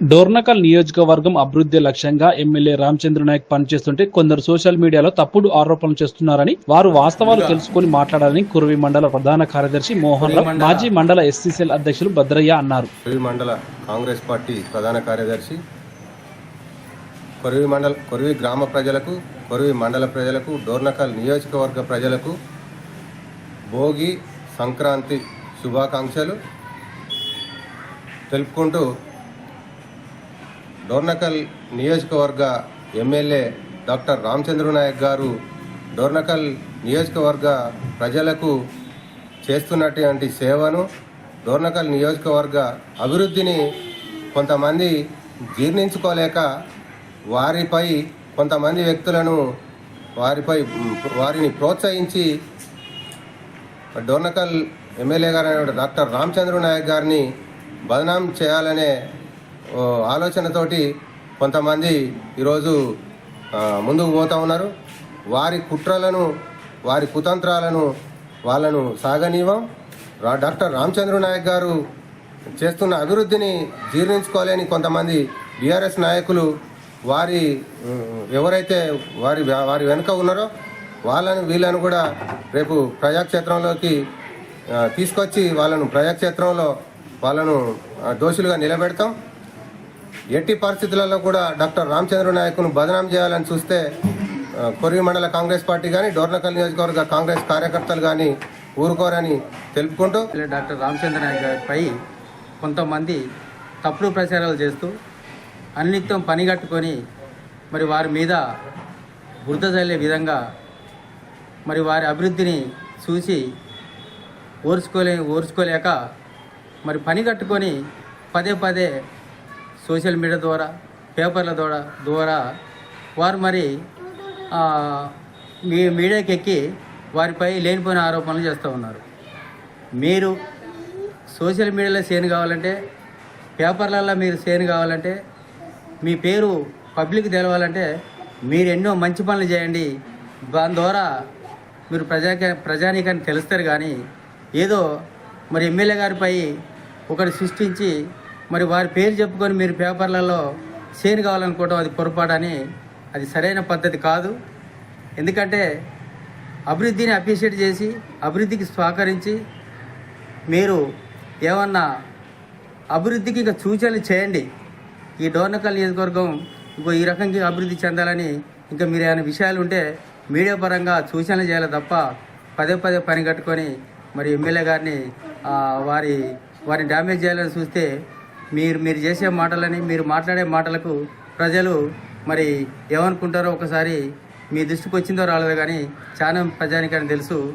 డోర్నకల్ నియోజకవర్గం అభివృద్ధి లక్ష్యంగా ఎమ్మెల్యే రామచంద్ర నాయక్ పనిచేస్తుంటే కొందరు సోషల్ మీడియాలో తప్పుడు ఆరోపణలు చేస్తున్నారని వారు వాస్తవాలు తెలుసుకుని మాట్లాడాలని కురవి మండల ప్రధాన కార్యదర్శి మోహన్ రావు మాజీ మండల ఎస్సీసీఎల్ అధ్యక్షులు భద్రయ్య అన్నారు. కొరివి మండల కాంగ్రెస్ పార్టీ ప్రధాన కార్యదర్శి కొరివి మండల కొరివి గ్రామ ప్రజలకు కొరివి మండల ప్రజలకు డోర్నకల్ నియోజకవర్గ ప్రజలకు భోగి సంక్రాంతి శుభాకాంక్షలు తెలుపుకుంటూ డోర్నకల్ నియోజకవర్గ ఎమ్మెల్యే డాక్టర్ రామచంద్ర నాయక్ గారు డోర్నకల్ నియోజకవర్గ ప్రజలకు చేస్తున్నటువంటి సేవను డోర్నకల్ నియోజకవర్గ అభివృద్ధిని కొంతమంది జీర్ణించుకోలేక వారిపై కొంతమంది వ్యక్తులను వారిపై వారిని ప్రోత్సహించి డోర్నకల్ ఎమ్మెల్యే గారు డాక్టర్ రామచంద్ర నాయక్ గారిని బదనాం చేయాలనే ఆలోచనతోటి కొంతమంది ఈరోజు ముందుకు పోతా ఉన్నారు. వారి కుట్రలను వారి కుతంత్రాలను వాళ్ళను సాగనీవం రా- డాక్టర్ రామచంద్ర నాయక్ గారు చేస్తున్న అభివృద్ధిని జీర్ణించుకోలేని కొంతమంది బీఆర్ఎస్ నాయకులు వారి ఎవరైతే వారి వారి వెనుక ఉన్నారో వాళ్ళని వీళ్ళను కూడా రేపు ప్రజాక్షేత్రంలోకి తీసుకొచ్చి వాళ్ళను ప్రజాక్షేత్రంలో వాళ్ళను దోషులుగా నిలబెడతాం. ఎట్టి పరిస్థితులలో కూడా డాక్టర్ రామచంద్ర నాయకును బదనాం చేయాలని చూస్తే కొరివి మండల కాంగ్రెస్ పార్టీ కానీ డోర్నకల్ నియోజకవర్గ కాంగ్రెస్ కార్యకర్తలు కానీ ఊరుకోరని తెలుపుకుంటూ డాక్టర్ రామచంద్ర నాయక్ గారిపై కొంతమంది తప్పుడు ప్రచారాలు చేస్తూ అన్నిత్యం పనిగట్టుకొని మరి వారి మీద బురద చల్లే విధంగా మరి వారి అభివృద్ధిని చూసి ఓర్చుకోలే ఓర్చుకోలేక మరి పని కట్టుకొని పదే పదే సోషల్ మీడియా ద్వారా పేపర్ల ద్వారా ద్వారా వారు మరి మీ మీడియాకి ఎక్కి వారిపై లేనిపోయిన ఆరోపణలు చేస్తూ ఉన్నారు. మీరు సోషల్ మీడియాలో సేన్ కావాలంటే పేపర్లలో మీరు సేన్ కావాలంటే మీ పేరు పబ్లిక్ తెలవాలంటే మీరు ఎన్నో మంచి పనులు చేయండి. దాని ద్వారా మీరు ప్రజా ప్రజానీకాన్ని తెలుస్తారు కానీ ఏదో మరి ఎమ్మెల్యే గారిపై ఒకటి సృష్టించి మరి వారి పేరు చెప్పుకొని మీరు పేపర్లలో సేన్ కావాలనుకోవడం అది పొరపాటని అది సరైన పద్ధతి కాదు. ఎందుకంటే అభివృద్ధిని అప్రిషియేట్ చేసి అభివృద్ధికి సహకరించి మీరు ఏమన్నా అభివృద్ధికి ఇంకా సూచనలు చేయండి. ఈ డోర్నకల్ నియోజకవర్గం ఇంకో ఈ రకంగా అభివృద్ధి చెందాలని ఇంకా మీరు ఏమైనా విషయాలు ఉంటే మీడియా పరంగా సూచనలు చేయాలి తప్ప పదే పదే పని కట్టుకొని మరి ఎమ్మెల్యే గారిని వారి వారిని డ్యామేజ్ చేయాలని చూస్తే మీరు మీరు చేసే మాటలని మీరు మాట్లాడే మాటలకు ప్రజలు మరి ఏమనుకుంటారో ఒకసారి మీ దృష్టికి వచ్చిందో రాలేదో కానీ చాలా ప్రజానికని తెలుసు.